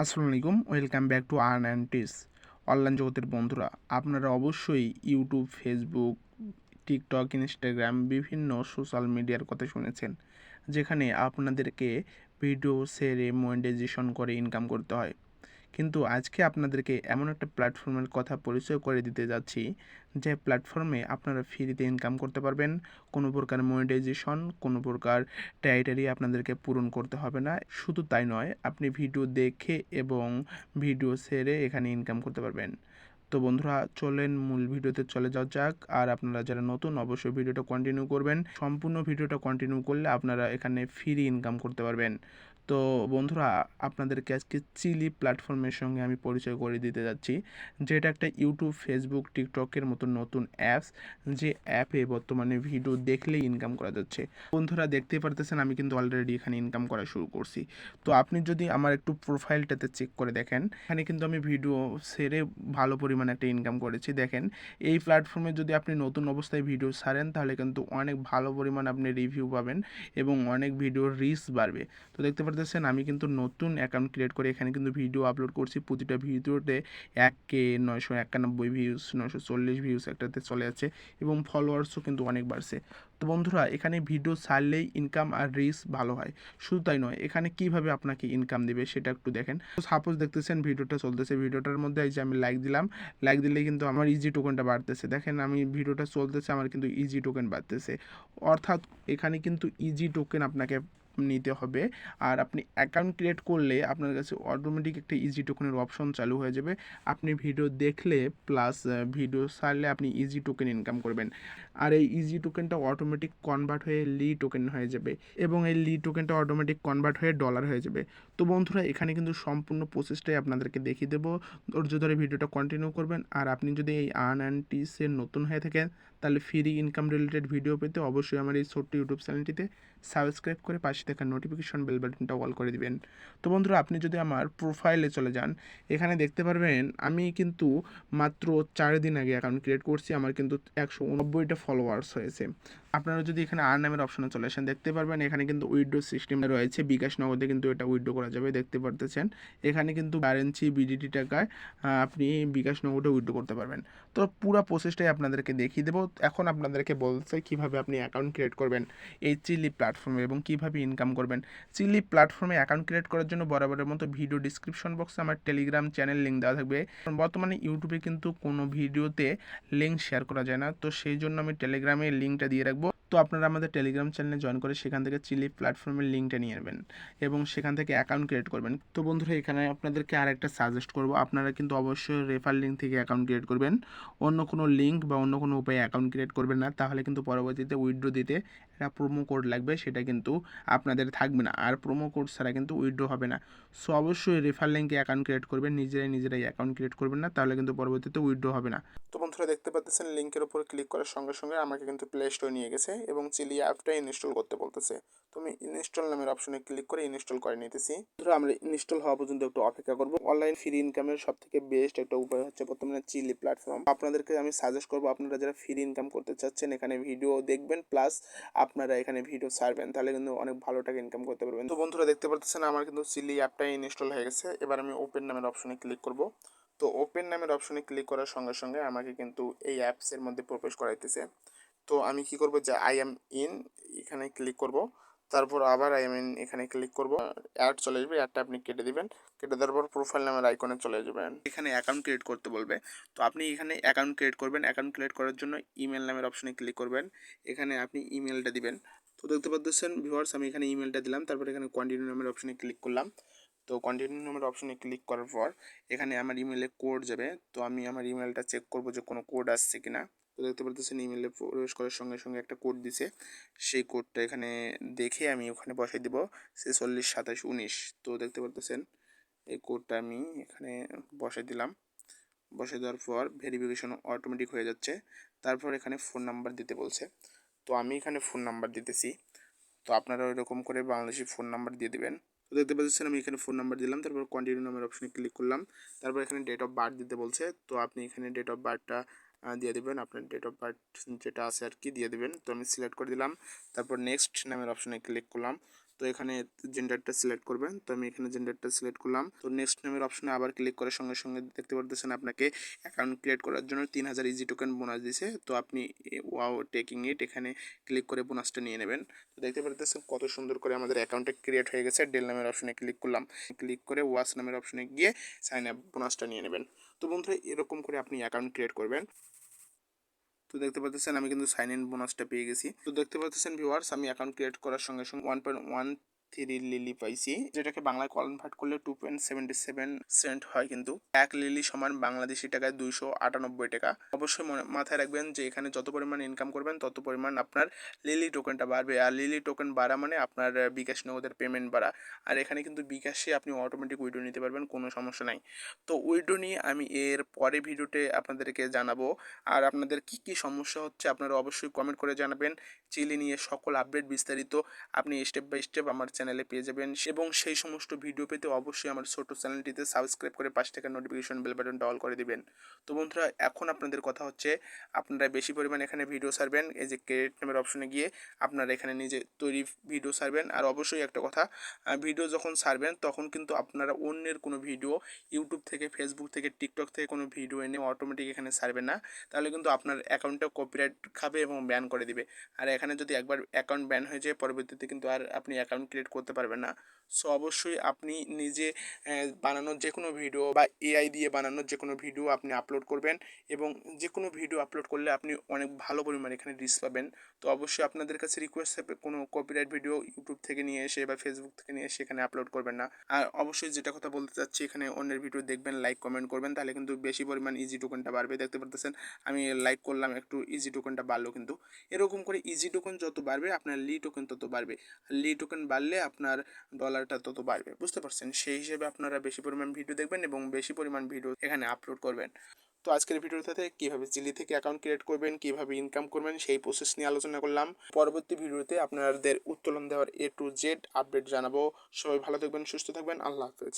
আসসালামু আলাইকুম, welcome back to earn and tease online জগতের বন্ধুরা, আপনারা অবশ্যই ইউটিউব, ফেসবুক, টিকটক, ইনস্টাগ্রাম বিভিন্ন সোশ্যাল মিডিয়ার কথা শুনেছেন, যেখানে আপনাদেরকে ভিডিও সেরে মনিটাইজেশন করে ইনকাম করতে হয়। কিন্তু আজকে আপনাদেরকে এমন একটা প্ল্যাটফর্মের কথা পরিচয় করে দিতে যাচ্ছি, যে প্ল্যাটফর্মে আপনারা ফ্রিতে ইনকাম করতে পারবেন। কোনো প্রকার মনিটাইজেশন কোনো প্রকার টাইটারি আপনাদেরকে পূরণ করতে হবে না। শুধু তাই নয়, আপনি ভিডিও দেখে এবং ভিডিও সেরে এখানে ইনকাম করতে পারবেন। তো বন্ধুরা, চলেন মূল ভিডিওতে চলে যাওয়া যাক। আর আপনারা যারা নতুন, অবশ্যই ভিডিওটা কন্টিনিউ করবেন। সম্পূর্ণ ভিডিওটা কন্টিনিউ করলে আপনারা এখানে ফ্রি ইনকাম করতে পারবেন। তো বন্ধুরা, আপনাদেরকে আজকে চিলি প্ল্যাটফর্মের সঙ্গে আমি পরিচয় করে দিতে যাচ্ছি। যেটা একটা ইউটিউব, ফেসবুক টিকটকের মতো নতুন অ্যাপস যে অ্যাপে বর্তমানে ভিডিও দেখলেই ইনকাম করা যাচ্ছে। বন্ধুরা, দেখতেই পারতেছেন আমি কিন্তু অলরেডি এখানে ইনকাম করা শুরু করছি। তো আপনি যদি আমার একটু প্রোফাইলটাতে চেক করে দেখেন, এখানে কিন্তু আমি ভিডিও সেরে ভালো পরিমাণে একটা ইনকাম করেছি। দেখেন, এই প্ল্যাটফর্মে যদি আপনি নতুন অবস্থায় ভিডিও ছাড়েন, তাহলে কিন্তু অনেক ভালো পরিমাণ আপনি রিভিউ পাবেন এবং অনেক ভিডিওর রিচ বাড়বে। তো দেখতে পারতেছেন আমি কিন্তু নতুন অ্যাকাউন্ট ক্রিয়েট করে এখানে কিন্তু ভিডিও আপলোড করছি। প্রতিটা ভিডিওতে এক কে, নয়শো একানব্বই ভিউজ নয়শো চল্লিশ ভিউজ একটাতে চলে যাচ্ছে এবং ফলোয়ার্সও কিন্তু অনেক বাড়ছে। তো বন্ধুরা, এখানে ভিডিও ছাড়লেই ইনকাম আর রিচ ভালো হয়। শুধু তাই নয়, এখানে কীভাবে আপনাকে ইনকাম দেবে সেটা একটু দেখেন। তো সাপোজ দেখতেছেন ভিডিওটা চলতেছে, ভিডিওটার মধ্যে এই যে আমি লাইক দিলাম লাইক দিলেই কিন্তু আমার ইজি টোকেনটা বাড়তেছে। দেখেন আমি ভিডিওটা চলতেছে, আমার কিন্তু ইজি টোকেন বাড়তেছে। অর্থাৎ এখানে কিন্তু ইজি টোকেন আপনাকে নিতে হবে। আর আপনি অ্যাকাউন্ট ক্রিয়েট করলে আপনার কাছে অটোমেটিক একটা ইজি টোকেনের অপশন চালু হয়ে যাবে। আপনি ভিডিও দেখলে প্লাস ভিডিও সারলে আপনি ইজি টোকেন ইনকাম করবেন। আর এই ইজি টোকেনটা অটোমেটিক কনভার্ট হয়ে লি টোকেন হয়ে যাবে এবং এই লি টোকেনটা অটোমেটিক কনভার্ট হয়ে ডলার হয়ে যাবে। তো বন্ধুরা, এখানে কিন্তু সম্পূর্ণ প্রসেসটাই আপনাদেরকে দেখিয়ে দেবো। ধৈর্য ধরে ভিডিওটা কন্টিনিউ করবেন। আর আপনি যদি এই আর্ন অ্যান্ড টিসের নতুন হয়ে থাকেন, তাহলে ফ্রি ইনকাম রিলেটেড ভিডিও পেতে অবশ্যই আমার এই ছোট্ট ইউটিউব চ্যানেলটিতে সাবস্ক্রাইব করে পাশে থাকা নোটিফিকেশন বেল বাটনটা অল করে দিবেন। তো বন্ধুরা, আপনি যদি আমার প্রোফাইলে চলে যান, এখানে দেখতে পারবেন আমি কিন্তু মাত্র চার দিন আগে অ্যাকাউন্ট ক্রিয়েট করছি, আমার কিন্তু একশো উনব্বইটা ফলোয়ার্স হয়েছে। আপনারা যদি এখানে আর নামের অপশনে চলে আসেন, দেখতে পারবেন এখানে কিন্তু উইড্রো সিস্টেম রয়েছে। বিকাশ নগদে কিন্তু এটা উইড্রো করা যাবে, দেখতে পারতেছেন। এখানে কিন্তু কারেন্সি বিডিটি টাকায় আপনি বিকাশ নগদে উইড্রো করতে পারবেন। তো পুরো প্রসেসটাই আপনাদেরকে দেখিয়ে দেবো। এখন আপনাদেরকে বলতে কীভাবে আপনি অ্যাকাউন্ট ক্রিয়েট করবেন এই চিলি প্ল্যাটফর্মে এবং কীভাবে ইনকাম করবেন। চিলি প্ল্যাটফর্মে অ্যাকাউন্ট ক্রিয়েট করার জন্য বরাবরের মতো ভিডিও ডিসক্রিপশন বক্সে আমার টেলিগ্রাম চ্যানেল লিঙ্ক দেওয়া থাকবে। বর্তমানে ইউটিউবে কিন্তু কোনো ভিডিওতে লিঙ্ক শেয়ার করা যায় না। তো সেই জন্য আমি টেলিগ্রামে লিঙ্কটা দিয়ে রাখব। থাকবো তো আপনারা আমাদের টেলিগ্রাম চ্যানেলে জয়েন করে সেখান থেকে চিলি প্ল্যাটফর্মের লিঙ্কটা নিয়ে নেবেন এবং সেখান থেকে অ্যাকাউন্ট ক্রিয়েট করবেন। তো বন্ধুরা, এখানে আপনাদেরকে আরেকটা সাজেস্ট করব। আপনারা কিন্তু অবশ্যই রেফার লিঙ্ক থেকে অ্যাকাউন্ট ক্রিয়েট করবেন। অন্য কোনো লিঙ্ক বা অন্য কোনো উপায়ে অ্যাকাউন্ট ক্রিয়েট করবেন না। তাহলে কিন্তু পরবর্তীতে উইথড্রো দিতে একটা প্রোমো কোড লাগবে, সেটা কিন্তু আপনাদের থাকবে না। আর প্রোমো কোড ছাড়া কিন্তু উইথড্রো হবে না। সো অবশ্যই রেফার লিঙ্কে অ্যাকাউন্ট ক্রিয়েট করবেন। নিজেরাই নিজেরাই অ্যাকাউন্ট ক্রিয়েট করবেন না, তাহলে কিন্তু পরবর্তীতে উইথড্রো হবে না। তো বন্ধুরা, দেখতে পাচ্ছেন লিঙ্কের উপর ক্লিক করার সঙ্গে সঙ্গে আমাকে কিন্তু প্লে স্টোর নিয়ে গেছে। এবং চিলি অ্যাপটা ইনস্টল করতে বলতেছে। তো আমি ইনস্টল নামের অপশনে ক্লিক করে ইনস্টল করে নিতেছি। ধরো আমরা ইনস্টল হওয়া পর্যন্ত একটু অপেক্ষা করব। অনলাইন ফ্রি ইনকামের সব থেকে বেস্ট একটা উপায় হচ্ছে বর্তমানে চিলি প্ল্যাটফর্ম আপনাদেরকে আমি সাজেস্ট করব আপনারা যারা ফ্রি ইনকাম করতে চাচ্ছেন এখানে ভিডিও দেখবেন প্লাস আপনারা এখানে ভিডিও ছাড়বেন, তাহলে কিন্তু অনেক ভালো টাকা ইনকাম করতে পারবেন। তো বন্ধুরা দেখতে পাচ্ছেন আমার কিন্তু চিলি অ্যাপটা ইনস্টল হয়ে গেছে। এবার আমি ওপেন নামের অপশনে ক্লিক করব। তো ওপেন নামের অপশনে ক্লিক করার সঙ্গে সঙ্গে আমাকে কিন্তু এই অ্যাপসের মধ্যে প্রবেশ করাইতেছে। তো আমি কি করব যে আই এম ইন এখানে ক্লিক করব। তারপর আবার আই এম ইন এখানে ক্লিক করব। অ্যাড চলে আসবে অ্যাডটা আপনি কেটে দিবেন। কেটে দেওয়ার পর প্রোফাইল নামের আইকনে চলে যাবেন এখানে অ্যাকাউন্ট ক্রিয়েট করতে বলবে। তো আপনি এখানে অ্যাকাউন্ট ক্রিয়েট করবেন। অ্যাকাউন্ট ক্রিয়েট করার জন্য ইমেল নামের অপশনে ক্লিক করবেন। এখানে আপনি ইমেলটা দিবেন। তো দেখতে পাচ্ছেন ভিউয়ার্স আমি এখানে ইমেলটা দিলাম। তারপর এখানে কন্টিনিউ নামের অপশনে ক্লিক করলাম। তো কন্টিনিউ নামের অপশনে ক্লিক করার পর এখানে আমার ইমেলে কোড যাবে। তো আমি আমার ইমেলটা চেক করব যে কোনো কোড আসছে কিনা। তো দেখতে পারতেছেন ইমেলে প্রবেশ করার সঙ্গে সঙ্গে একটা কোড দিছে। সেই কোডটা এখানে দেখে আমি ওখানে বসাই দেবো ছেচল্লিশ সাতাশ উনিশ। তো দেখতে পারতেছেন, এই কোডটা আমি এখানে বসাই দিলাম। বসে দেওয়ার পর ভেরিফিকেশন অটোমেটিক হয়ে যাচ্ছে। তারপর এখানে ফোন নাম্বার দিতে বলছে। তো আমি এখানে ফোন নাম্বার দিতেছি। তো আপনারা ওইরকম করে বাংলাদেশি ফোন নাম্বার দিয়ে দেবেন। তো দেখতে পাচ্ছেন আমি এখানে ফোন নাম্বার দিলাম, তারপর কন্টিনিউ নামের অপশনে ক্লিক করলাম। তারপর এখানে ডেট অফ বার্থ দিতে বলছে। তো আপনি এখানে ডেট অফ বার্থটা দিয়ে দেবেন আপনার ডেট অফ বার্থ যেটা আছে আর কি, দিয়ে দেবেন। তো আমি সিলেক্ট করে দিলাম। তারপর নেক্সট নামের অপশনে ক্লিক করলাম। তো এখানে জেন্ডারটা সিলেক্ট করবেন। তো আমি এখানে জেন্ডারটা সিলেক্ট করলাম। তো নেক্সট নেমের অপশনে আবার ক্লিক করার সঙ্গে সঙ্গে দেখতে পারতেছেন আপনাকে অ্যাকাউন্ট ক্রিয়েট করার জন্য তিন হাজার ইজি টোকেন বোনাস দিছে। তো আপনি ওয়াও টেকিং ইট এখানে ক্লিক করে বোনাসটা নিয়ে নেবেন। তো দেখতে পারতেছেন কত সুন্দর করে আমাদের অ্যাকাউন্টে ক্রিয়েট হয়ে গেছে। ডেল নামের অপশনে ক্লিক করলাম। ক্লিক করে ওয়াস নামের অপশনে গিয়ে সাইন আপ বোনাসটা নিয়ে নেবেন। তো বন্ধুরা, এরকম করে আপনি অ্যাকাউন্ট ক্রিয়েট করবেন। তো দেখতে পাচ্ছেন আমি কিন্তু সাইন ইন বোনাসটা পেয়ে গেছি। তো দেখতে পাচ্ছেন ভিউয়ার্স আমি অ্যাকাউন্ট ক্রিয়েট করার সঙ্গে সঙ্গে ওয়ান পয়েন্ট ওয়ান থ্রি লিলি পাইছি যেটাকে বাংলায় কনভার্ট করলে two point seventy seven cent হয় কিন্তু। এক লিলি সমান বাংলাদেশি টাকায় দুইশো আটানব্বই টাকা। অবশ্যই মাথায় রাখবেন যে এখানে যত পরিমাণ ইনকাম করবেন, তত পরিমাণ আপনার লিলি টোকেনটা বাড়বে। আর লিলি টোকেন বাড়া মানে আপনার বিকাশ নগদের পেমেন্ট বাড়া। আর এখানে কিন্তু বিকাশে আপনি অটোমেটিক উইডো নিতে পারবেন, কোনো সমস্যা নাই। তো উইডো নিয়ে আমি এর পরে ভিডিওতে আপনাদেরকে জানাব। আর আপনাদের কি কি সমস্যা হচ্ছে, আপনারা অবশ্যই কমেন্ট করে জানাবেন। চিলি নিয়ে সকল আপডেট বিস্তারিত আপনি স্টেপ বাই স্টেপ আমার চ্যানেলে পেয়ে যাবেন। এবং সেই সমস্ত ভিডিও পেতে অবশ্যই আমার ছোট চ্যানেলটিতে সাবস্ক্রাইব করে পাশ থেকে নোটিফিকেশন বেল বাটনটা অল করে দিবেন। তো বন্ধুরা, এখন আপনাদের কথা হচ্ছে, আপনারা বেশি পরিমাণ এখানে ভিডিও সারবেন এই যে ক্রেডিট নামের অপশনে গিয়ে আপনারা এখানে নিজে তৈরি ভিডিও সারবেন আর অবশ্যই একটা কথা ভিডিও যখন সারবেন তখন কিন্তু আপনারা অন্যের কোনো ভিডিও ইউটিউব থেকে ফেসবুক থেকে টিকটক থেকে কোনো ভিডিও এনে অটোমেটিক এখানে সারবেন না। তাহলে কিন্তু আপনার অ্যাকাউন্টটা কপিরাইট খাবে এবং ব্যান করে দিবে। আর এখানে যদি একবার অ্যাকাউন্ট ব্যান হয়ে যায়, পরবর্তীতে কিন্তু আর আপনি অ্যাকাউন্ট ক্রিয়েট করতে পারবেন না। সো অবশ্যই আপনি নিজে আহ, বানানো যে কোনো ভিডিও বা এআই দিয়ে বানানো যে কোনো ভিডিও আপনি আপলোড করবেন এবং যে কোনো ভিডিও আপলোড করলে আপনি অনেক ভালো পরিমাণে এখানে রিচ পাবেন। তো অবশ্যই আপনাদের কাছে রিকোয়েস্ট থাকবে কোনো কপিরাইট ভিডিও ইউটিউব থেকে নিয়ে এসে বা ফেসবুক থেকে নিয়ে এসে এখানে আপলোড করবেন না। আর অবশ্যই যেটা কথা বলতে চাচ্ছি এখানে অন্যের ভিডিও দেখবেন লাইক কমেন্ট করবেন তাহলে কিন্তু বেশি পরিমাণ ইজি টোকেনটা বাড়বে। দেখতে পারতেছেন আমি লাইক করলাম একটু ইজি টোকেনটা বাড়লো কিন্তু। এরকম করে ইজি টোকেন যত বাড়বে আপনার লি টোকেন তত বাড়বে। আর লি টোকেন বাড়লে আপনার ডলারটা তত বাড়বে, বুঝতে পারছেন? সেই হিসেবে আপনারা বেশি পরিমাণ ভিডিও দেখবেন এবং বেশি পরিমাণ ভিডিও এখানে আপলোড করবেন। তো আজকের ভিডিওটাতে কীভাবে চিলি থেকে অ্যাকাউন্ট ক্রিয়েট করবেন, কীভাবে ইনকাম করবেন, সেই প্রসেস নিয়ে আলোচনা করলাম। পরবর্তী ভিডিওতে আপনাদের উত্তোলন দেওয়ার এ টু জেড আপডেট জানাব। সবাই ভালো থাকবেন, সুস্থ থাকবেন। আল্লাহ হাফেজ।